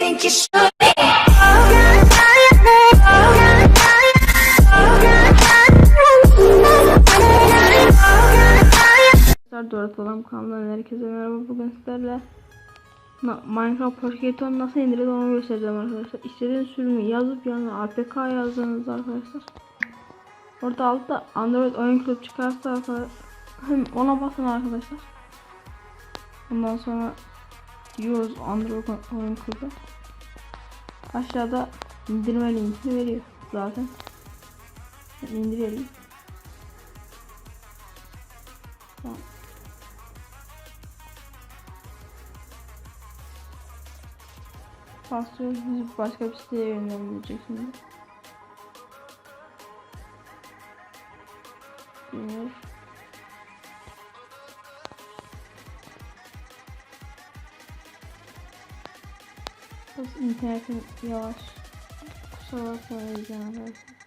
think you should be. Arkadaşlar Doğratalım kanalından herkese merhaba. Bugün sizlerle Minecraft Pocket'on nasıl indirilir onu göstereceğim arkadaşlar. İstediğiniz sürümü yazıp yanına APK yazdığınızda arkadaşlar. Orada altta Android oyun kulüp çıkarsa arkadaşlar ona basın arkadaşlar. Ondan sonra Use Android oyun kulübü Aşağıda indirme linkini veriyor zaten indirelim Tamam. Bizi başka bir siteye yönlendirecek şimdi. Bir. Biraz internetim yavaş. Kusura bakmayın arkadaşlar.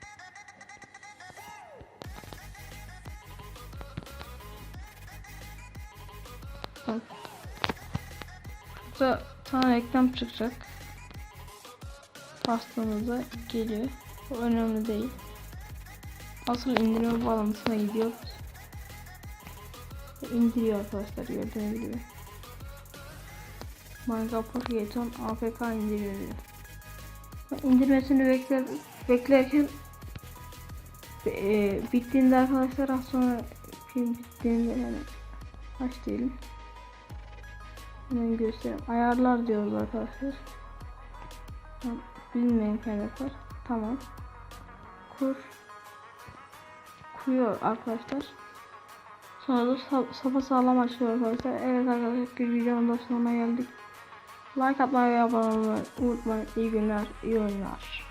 Bak. Burada tane reklam çıkacak. Bastığımızda geliyor. Bu önemli değil. Asıl indirme bağlantısına gidiyoruz. İndiriyor arkadaşlar gördüğünüz gibi. Minecraft Pocket'on APK indiriyor İndirmesini bekler, beklerken e, bittiğinde arkadaşlar az sonra film bittiğinde yani aç diyelim. Hemen göstereyim. Ayarlar diyoruz arkadaşlar. Bilmeyen kaynaklar. Tamam. Kur. Kuruyor arkadaşlar. Sonra da sa safa sağlam açıyor arkadaşlar. Evet arkadaşlar bir videonun da sonuna geldik. Like atmayı ve abone olmayı unutmayın. İyi günler, iyi oyunlar.